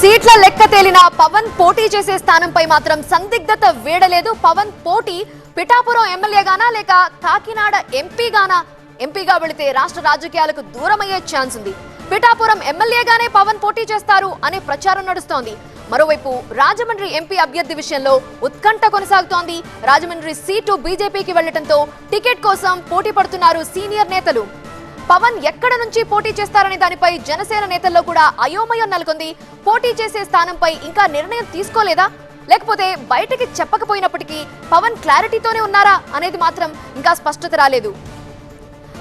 సీట్ల లెక్క తేలిన పవన్ పోటీ చేసే స్థానంపై మాత్రం సందిగ్ధత వేడలేదు. పవన్ పోటీ పిఠాపురం ఎమ్మెల్యేగానా లేక కాకినాడ ఎంపీగానా? ఎంపీగా వెళితే రాష్ట్ర రాజకీయాలకు దూరమయ్యే ఛాన్స్ ఉంది. పిఠాపురం ఎమ్మెల్యేగానే పవన్ పోటీ చేస్తారు అనే ప్రచారం నడుస్తోంది. మరోవైపు రాజమండ్రి ఎంపీ అభ్యర్థి విషయంలో ఉత్కంఠ కొనసాగుతోంది. రాజమండ్రి సీటు బీజేపీకి వెళ్ళడంతో టికెట్ కోసం పోటీ పడుతున్నారు సీనియర్ నేతలు. పవన్ ఎక్కడ నుంచి పోటీ చేస్తారనే దానిపై జనసేన నేతల్లో కూడా అయోమయం నెలకొంది. పోటీ చేసే స్థానంపై ఇంకా నిర్ణయం తీసుకోలేదా? లేకపోతే బయటకి చెప్పకపోయినప్పటికీ పవన్ క్లారిటీతోనే ఉన్నారా అనేది మాత్రం ఇంకా స్పష్టత రాలేదు.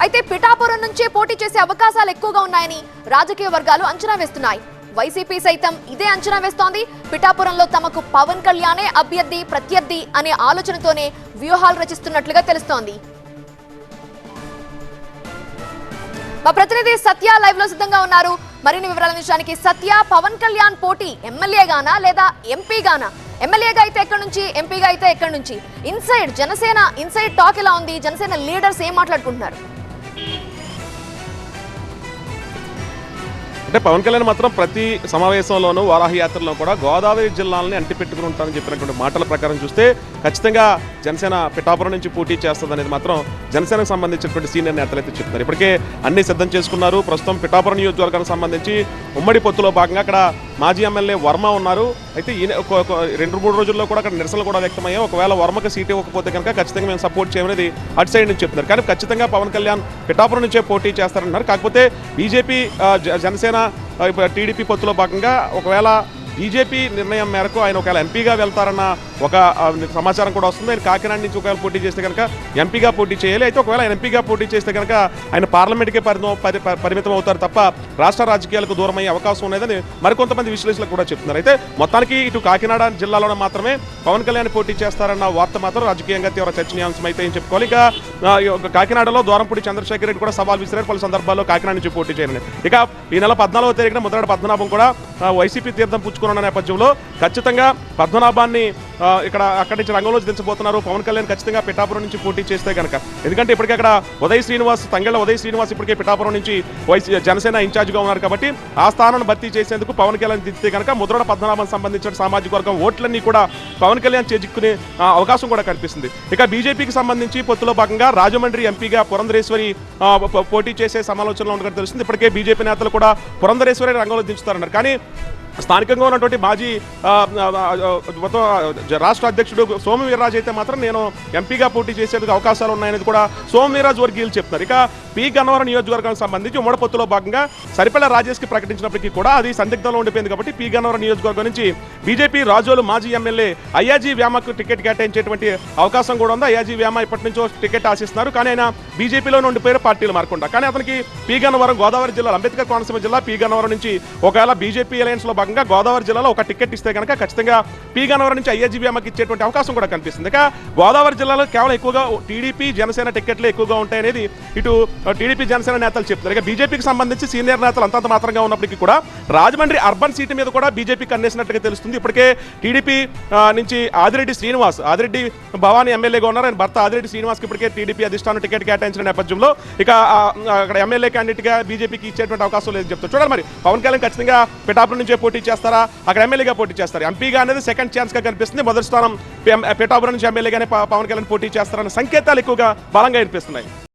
అయితే పిఠాపురం నుంచే పోటీ చేసే అవకాశాలు ఎక్కువగా ఉన్నాయని రాజకీయ వర్గాలు అంచనా వేస్తున్నాయి. వైసీపీ సైతం ఇదే అంచనా వేస్తోంది. పిఠాపురంలో తమకు పవన్ కళ్యాణే అభ్యర్థి ప్రత్యర్థి అనే ఆలోచనతోనే వ్యూహాలు రచిస్తున్నట్లుగా తెలుస్తోంది. మా ప్రతినిధి సత్య లైవ్లో సిద్ధంగా ఉన్నారు. మరిన్ని వివరాల విషయానికి సత్య పవన్ కళ్యాణ్ పోటీ ఎమ్మెల్యేగానా లేదా ఎంపీగానా? ఎమ్మెల్యేగా అయితే ఎక్కడి నుంచి ఎంపీగా అయితే ఎక్కడి నుంచి? ఇన్సైడ్ జనసేన ఇన్సైడ్ టాక్ ఎలా ఉంది? జనసేన లీడర్స్ ఏం మాట్లాడుకుంటున్నారు? అంటే పవన్ కళ్యాణ్ మాత్రం ప్రతి సమావేశంలోనూ వారాహయాత్రలో కూడా గోదావరి జిల్లాలని అంటిపెట్టుకుని ఉంటానని చెప్పినటువంటి మాటల ప్రకారం చూస్తే ఖచ్చితంగా జనసేన పిఠాపురం నుంచి పోటీ చేస్తుంది అనేది మాత్రం జనసేనకు సంబంధించినటువంటి సీనియర్ నేతలు అయితే చెప్తున్నారు. ఇప్పటికే అన్ని సిద్ధం చేసుకున్నారు. ప్రస్తుతం పిఠాపురం నియోజకవర్గానికి సంబంధించి ఉమ్మడి పొత్తులో భాగంగా అక్కడ మాజీ ఎమ్మెల్యే వర్మ ఉన్నారు. అయితే ఈయన ఒక- రెండు మూడు రోజుల్లో కూడా అక్కడ నిరసనలు కూడా వ్యక్తమయ్యాయి. ఒకవేళ వర్మకి సీట్ ఇవ్వకపోతే కనుక ఖచ్చితంగా మేము సపోర్ట్ చేయమనేది అటు సైడ్ నుంచి చెప్తున్నారు. కానీ ఖచ్చితంగా పవన్ కళ్యాణ్ పిఠాపురం నుంచే పోటీ చేస్తారన్నారు. కాకపోతే బీజేపీ జ- జనసేన టీడీపీ పొత్తులో భాగంగా ఒకవేళ బీజేపీ నిర్ణయం మేరకు ఆయన ఒకవేళ ఎంపీగా వెళ్తారన్న ఒక సమాచారం కూడా వస్తుంది. ఆయన కాకినాడ నుంచి ఒకవేళ పోటీ చేస్తే కనుక ఎంపీగా పోటీ చేయాలి. అయితే ఒకవేళ ఆయన ఎంపీగా పోటీ చేస్తే కనుక ఆయన పార్లమెంట్కే పరిమితం పరిమితం అవుతారు తప్ప రాష్ట్ర రాజకీయాలకు దూరం అయ్యే అవకాశం ఉన్నదని మరికొంతమంది విశ్లేషకులు కూడా చెప్తున్నారు. అయితే మొత్తానికి ఇటు కాకినాడ జిల్లాలోనే మాత్రమే పవన్ కళ్యాణ్ పోటీ చేస్తారన్న వార్త మాత్రం రాజకీయంగా తీవ్ర చర్చనీయాంశం అయితే ఏం చెప్పుకోవాలి. ఇక కాకినాడలో దూరంపూడి చంద్రశేఖర్ రెడ్డి కూడా సవాల్ విసిరారు. పలు సందర్భాల్లో కాకినాడ నుంచి పోటీ చేయాలని ఇక ఈ నెల పద్నాలుగో తారీఖున ముద్రగడ పద్మనాభం కూడా వైసీపీ తీర్థం పుచ్చుకున్న నేపథ్యంలో ఖచ్చితంగా పద్మనాభాన్ని ఇక్కడ అక్కడి నుంచి రంగంలో దించబోతున్నారు. పవన్ కళ్యాణ్ ఖచ్చితంగా పిఠాపురం నుంచి పోటీ చేస్తే కనుక ఎందుకంటే ఇప్పటికే అక్కడ ఉదయ్ శ్రీనివాస్ తంగళ్ళ ఉదయ్ శ్రీనివాస్ ఇప్పటికే పిఠాపురం నుంచి వైసీ జనసేన ఇన్ఛార్జిగా ఉన్నారు కాబట్టి ఆ స్థానాన్ని భర్తీ చేసేందుకు పవన్ కళ్యాణ్ దిస్తే కనుక ముద్రణ పద్మనాభం సంబంధించిన సామాజిక వర్గం ఓట్లన్నీ కూడా పవన్ కళ్యాణ్ చేజిక్కునే అవకాశం కూడా కనిపిస్తుంది ఇక బీజేపీకి సంబంధించి పొత్తులో భాగంగా రాజమండ్రి ఎంపీగా పురంధరేశ్వరి పోటీ చేసే సమాలోచనలో ఉండగా తెలుస్తుంది. ఇప్పటికే బీజేపీ నేతలు కూడా పురంధరేశ్వరి రంగంలో దించుతారన్నారు. కానీ స్థానికంగా ఉన్నటువంటి మాజీ మొత్తం రాష్ట్ర అధ్యక్షుడు సోము వీర్రాజు అయితే మాత్రం నేను ఎంపీగా పోటీ చేసేందుకు అవకాశాలు ఉన్నాయనేది కూడా సోము వీర్రాజు వర్గీయులు చెప్తున్నారు. ఇక పి. గన్నవరం నియోజకవర్గానికి సంబంధించి ఉమ్మడపొత్తులో భాగంగా సరిపల్ల రాజేష్కి ప్రకటించినప్పటికీ కూడా అది సందిగ్ధంలో ఉండిపోయింది కాబట్టి పి. గన్నవరం నియోజకవర్గం నుంచి బీజేపీ రాజోలు మాజీ ఎమ్మెల్యే అయ్యాజీ వ్యామకు టికెట్ కేటాయించేటువంటి అవకాశం కూడా ఉంది. అయ్యాజీ వ్యామ ఇప్పటి నుంచో టికెట్ ఆశిస్తున్నారు. కానీ ఆయన బీజేపీలో ఉండిపోయారు పార్టీలు మారకుండా. కానీ అతనికి పి. గన్నవరం గోదావరి జిల్లా అంబేద్కర్ కోనసీమ జిల్లా పి. గన్నవరం నుంచి ఒకవేళ బీజేపీ అలయన్స్లో భాగంగా గోదావరి జిల్లాలో ఒక టికెట్ ఇస్తే కనుక ఖచ్చితంగా పి గన్నవరం నుంచి అయ్యజీబీ అమ్మకి ఇచ్చేటువంటి అవకాశం కూడా కనిపిస్తుంది. ఇక గోదావరి జిల్లాలో కేవలం ఎక్కువగా టీడీపీ జనసేన టికెట్లు ఎక్కువగా ఉంటాయనేది ఇటు టీడీపీ జనసేన నేతలు చెప్తున్నారు. ఇక బీజేపీకి సంబంధించి సీనియర్ నేతలు అంతంత మాత్రంగా ఉన్నప్పటికీ కూడా రాజమండ్రి అర్బన్ సీటు మీద కూడా బీజేపీకి అందేసినట్టుగా తెలుస్తుంది. ఇప్పటికే టీడీపీ నుంచి ఆదిరెడ్డి శ్రీనివాస్ ఆదిరెడ్డి భవానీ ఎమ్మెల్యేగా ఉన్నారు. ఆయన భర్త ఆదిరెడ్డి శ్రీనివాస్కి ఇప్పటికే టీడీపీ అధిష్టానం టికెట్ కేటాయించిన నేపథ్యంలో ఇక అక్కడ ఎమ్మెల్యే క్యాండిడేట్గా బీజేపీకి ఇచ్చేటువంటి అవకాశం లేదు చెప్తారు. చూడాలి మరి. పవన్ కళ్యాణ్ ఖచ్చితంగా పిఠాపురం నుంచే పోటీ చేస్తారా? అక్కడ ఎమ్మెల్యేగా పోటీ చేస్తారు. ఎంపీగా అనేది సెకండ్ ఛాన్స్గా కనిపిస్తుంది. మొదటి స్థానం పి- పిఠాపురం నుంచి ఎమ్మెల్యేగానే పవన్ కళ్యాణ్ పోటీ చేస్తారన్న సంకేతాలు ఎక్కువగా బలంగా వినిపిస్తున్నాయి.